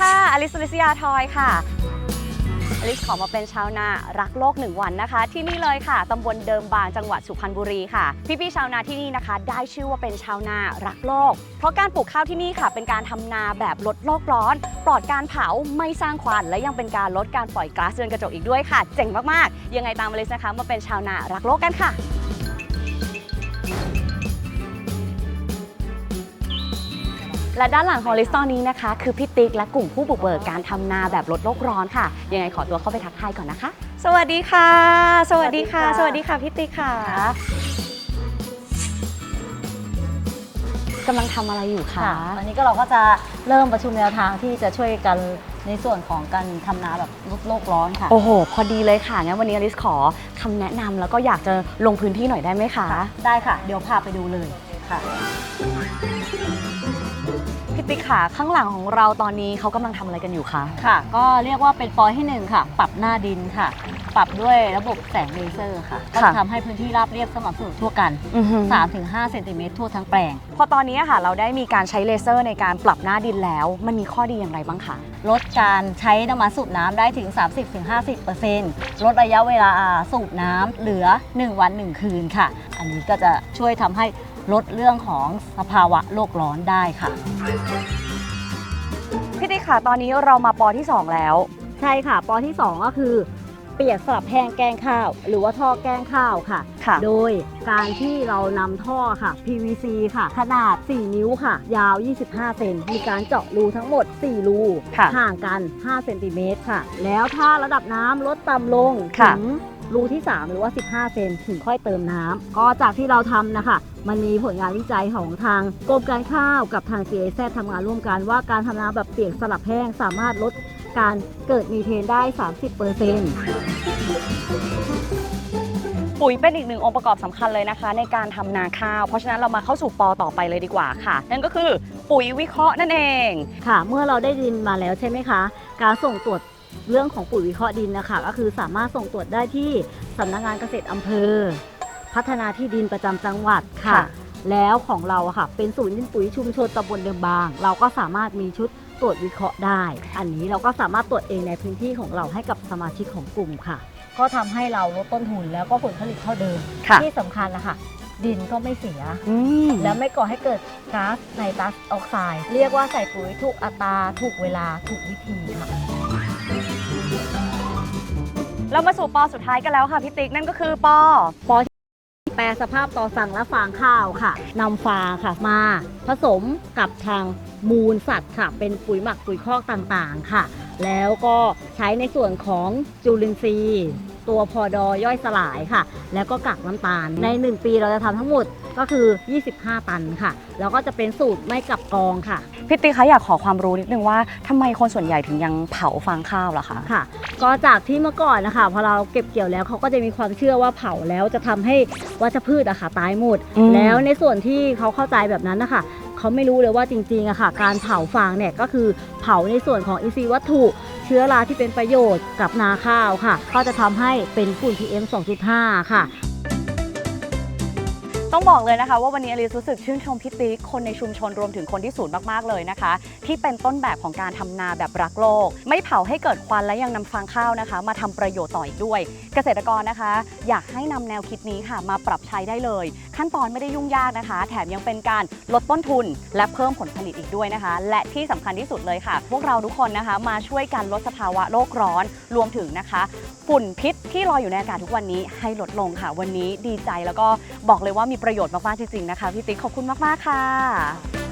ค่ะ อลิสลิสยาทอยค่ะ อลิสขอมาเป็นชาวนารักโลกหนึ่งวันนะคะ ที่นี่เลยค่ะตำบลเดิมบางจังหวัดสุพรรณบุรีค่ะ พี่ๆชาวนาที่นี่นะคะ ได้ชื่อว่าเป็นชาวนารักโลก เพราะการปลูกข้าวที่นี่ค่ะ เป็นการทำนาแบบลดโลกร้อน ปลอดการเผาไม่สร้างควัน และยังเป็นการลดการปล่อยก๊าซเรือนกระจกอีกด้วยค่ะ เจ๋งมากๆ ยังไงตามมาเลยนะคะ มาเป็นชาวนารักโลกกันค่ะ และด้านหลังของลิสตอนนี้นะคะ คือพี่ติ๊กและกลุ่มผู้บุกเบิกการทำนาแบบลดโลกร้อนค่ะ ยังไงขอตัวเข้าไปทักทายก่อนนะคะ สวัสดีค่ะ สวัสดีค่ะสสวัวัสสดีดีค่ะค่ะพี่ติ๊กค่ะกำลังทำอะไรอยู่คะค่ะวันนี้ก็เราก็จะเริ่มประชุมแนวทางที่จะช่วยกันในส่วนของการทำนาแบบลดโลกร้อนค่ะ โอ้โห พอดีเลยค่ะงั้นวันนี้อลิสขอคำแนะนำแล้วก็อยากจะลงพื้นที่หน่อยได้ไหมคะ ได้ค่ะ เดี๋ยวพาไปดูเลยค่ะพี่ ติ๊กค่ะ ข้างหลังของเราตอนนี้เขากำลังทำอะไรกันอยู่คะ ค่ะ ก็เรียกว่าเป็นปอยที่หนึ่งค่ะ ปรับหน้าดินค่ะ ปรับด้วยระบบแสงเลเซอร์ค่ะ ก็จะทำให้พื้นที่ราบเรียบสม่ำเสมอทั่วกัน อือหือ3-5เซนติเมตรทั่วทั้งแปลง พอตอนนี้ค่ะ เราได้มีการใช้เลเซอร์ในการปรับหน้าดินแล้ว มันมีข้อดีอย่างไรบ้างคะ ลดการใช้น้ำมันสูบน้ำได้ถึง 30-50%ลดระยะเวลาสูบน้ำเหลือ 1 วัน 1 คืนค่ะ อันนี้ก็จะช่วยทำให้ ลดเรื่องของสภาวะโลกร้อนได้ค่ะ พี่ติ๊กค่ะตอนนี้เรามาปอที่ 2 แล้ว ใช่ค่ะ ปอที่ 2 ก็คือ เปียกสลับแห้งแกงข้าว หรือว่าท่อแกงข้าวค่ะ ค่ะ โดยการที่เรานำท่อค่ะ PVC ค่ะ ขนาด 4 นิ้วค่ะ ยาว 25 เซนมีการเจาะรูทั้งหมด 4 รูค่ะห่างกัน 5 เซนติเมตรค่ะ แล้วถ้าระดับน้ำลดต่ำลงค่ะ ถึง รูที่ 3 หรือว่า 15 เซนถึงค่อยเติมน้ำก็จากที่เราทำนะคะมันมีผลงานวิจัยของทางกรมการข้าวกับทาง GAZ ทำงานร่วมกันว่าการทำนาแบบเปียกสลับแห้งสามารถลดการเกิดมีเทนได้ 30%ปุ๋ยเป็นอีกหนึ่งองค์ประกอบสำคัญเลยนะคะ ในการทำนาข้าว เพราะฉะนั้นเรามาเข้าสู่ปอต่อไปเลยดีกว่าค่ะ นั่นก็คือปุ๋ยวิเคราะห์นั่นเอง ค่ะ เมื่อเราได้ดินมาแล้วใช่ไหมคะ การส่งตรวจ เรื่องของปุ๋ยวิเคราะห์ดินนะคะก็คือสามารถส่งตรวจได้ที่สำนักงานเกษตรอำเภอ พัฒนาที่ดินประจำจังหวัดค่ะ ค่ะ แล้วของเราอะค่ะ เป็นศูนย์ดินปุ๋ยชุมชนตำบลเดิมบาง เราก็สามารถมีชุดตรวจวิเคราะห์ได้ อันนี้เราก็สามารถตรวจเองในพื้นที่ของเราให้กับสมาชิกของกลุ่มค่ะ ก็ทำให้เราลดต้นทุนแล้วก็ผลผลิตเท่าเดิม ค่ะที่สำคัญนะคะดินก็ไม่เสีย อืมแล้วไม่ก่อให้เกิดก๊าซไนตรัสออกไซด์เรียกว่าใส่ปุ๋ยถูกอัตราถูกเวลาถูกวิธีค่ะ เรามาสู่ปอสุดท้ายกันแล้วค่ะพี่ติ๊กนั่นก็คือปอปอที่แปลสภาพต่อสั่งและฟางข้าวค่ะนำฟางค่ะมาผสมกับทางมูลสัตว์ค่ะ เป็นปุ๋ยหมักปุ๋ยคอกต่างๆค่ะ แล้วก็ใช้ในส่วนของจุลินทรีย์ ตัวพอดอย่อยสลายค่ะ แล้วก็กักน้ำตาล ใน 1 ปีเราจะทำทั้งหมดก็คือ 25 ตันค่ะ แล้วก็จะเป็นสูตรไม่กลับกองค่ะ พี่ติ๊กคะอยากขอความรู้นิดนึงว่าทำไมคนส่วนใหญ่ถึงยังเผาฟางข้าวล่ะคะ ค่ะ ก็จากที่เมื่อก่อนนะคะพอเราเก็บเกี่ยวแล้วเขาก็จะมีความเชื่อว่าเผาแล้วจะทำให้วัชพืชอะค่ะตายหมดอืมแล้วในส่วนที่เขาเข้าใจแบบนั้นนะคะเขาไม่รู้เลยว่าจริงๆอะค่ะ การเผาฟางเนี่ยก็คือเผาในส่วนของอินทรีย์วัตถุ เชื้อราที่เป็นประโยชน์กับนาข้าวค่ะ ก็จะทำให้เป็นฝุ่น PM 2.5 ค่ะ ต้องบอกเลยนะคะ ว่าวันนี้อลิซรู้สึกชื่นชมพี่ติ๊กคนในชุมชนรวมถึงคนที่ศูนย์มากๆเลยนะคะ ที่เป็นต้นแบบของการทำนาแบบรักโลก ไม่เผาให้เกิดควันและยังนำฟางข้าวนะคะ มาทำประโยชน์ต่ออีกด้วย เกษตรกรนะคะ อยากให้นำแนวคิดนี้ค่ะ มาปรับใช้ได้เลย ขั้นตอนไม่ได้ยุ่งยากนะคะ แถมยังเป็นการลดต้นทุน และเพิ่มผลผลิตอีกด้วยนะคะ และที่สำคัญที่สุดเลยค่ะ พวกเราทุกคนนะคะ มาช่วยกันลดสภาวะโลกร้อนรวมถึงนะคะ ฝุ่นพิษที่ลอยอยู่ในอากาศทุกวันนี้ให้ลดลงค่ะ วันนี้ดีใจแล้วก็บอกเลยว่ามีประโยชน์มากๆจริงๆนะคะพี่ติ๊กขอบคุณมากๆค่ะ